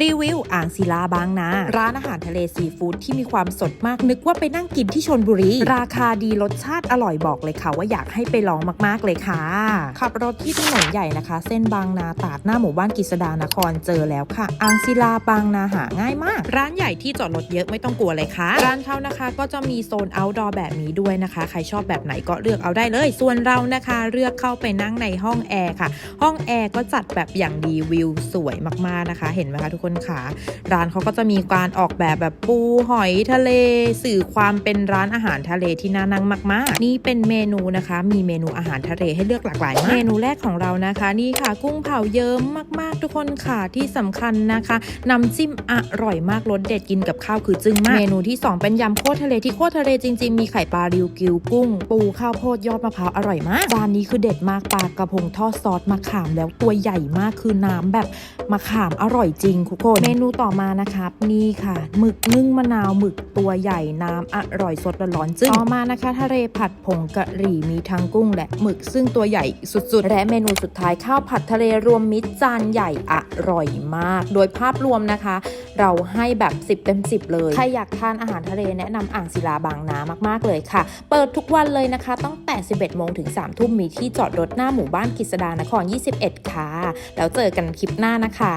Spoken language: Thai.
รีวิวอ่างศิลาบางนา ร้านอาหารทะเลซีฟู้ดที่มีความสดมากนึกว่าไปนั่งกินที่ชนบุรี ราคาดีรสชาติอร่อยบอกเลยค่ะ ว่าอยากให้ไปลองมากๆเลยค่ะ ขับรถที่ถนนใหญ่นะคะ เส้นบางนาตราดหน้าหมู่บ้านกฤษดานครเจอแล้วค่ะ อ่างศิลาบางนาหาง่ายมาก ร้านใหญ่ที่จอดรถเยอะไม่ต้องกลัวเลยค่ะ ร้านเขานะคะก็จะมีโซนอ outdoor แบบนี้ด้วยนะคะ ใครชอบแบบไหนก็เลือกเอาได้เลย ส่วนเรานะคะเลือกเข้าไปนั่งในห้องแอร์ค่ะ ห้องแอร์ก็จัดแบบอย่างดีวิวสวยมากๆนะคะ เห็นไหมคะทุกคนค่ะร้านเขาก็จะมีการออกแบบแบบปูหอยทะเล สื่อความเป็นร้านอาหารทะเลที่น่านั่งมาก ๆ นี่เป็นเมนูนะคะ มีเมนูอาหารทะเลให้เลือกหลากหลายมากเมนูแรกของเรานะคะ นี่ค่ะ กุ้งเผาเยิ้มมาก ๆ ทุกคนค่ะที่สำคัญนะคะน้ำจิ้มอร่อยมากรสเด็ดกินกับข้าวคือจึ้งมาก เมนูที่สองเป็นยำโคตรทะเลที่โคตรทะเลจริง ๆ มีไข่ปลาริวกิวกุ้ง ปูข้าวโพดยอดมะพร้าวอร่อยมากจานนี้คือเด็ดมากปลากระพงทอดซอสมะขามแล้วตัวใหญ่มากคือน้ำแบบมะขามอร่อยจริงทุกคน เมนูต่อมานะครับ นี่ค่ะหมึกนึ่งมะนาวหมึกตัวใหญ่น้ำอร่อยสดร้อนๆจึ้งต่อมานะคะ ทะเลผัดผงกะหรี่มีทั้งกุ้งและหมึกซึ่งตัวใหญ่สุดๆ และเมนูสุดท้ายข้าวผัดทะเลรวมมิตรจานใหญ่อร่อยมาก โดยภาพรวมนะคะ เราให้แบบ 10 เต็ม 10 เลย ใครอยากทานอาหารทะเลแนะนำอ่างศิลาบางนามากๆเลยค่ะ เปิดทุกวันเลยนะคะ ตั้งแต่ 11 โมงถึง 3 ทุ่มมีที่จอดรถหน้าหมู่บ้านกฤษดานคร 21 ค่ะ แล้วเจอกันคลิปหน้านะคะ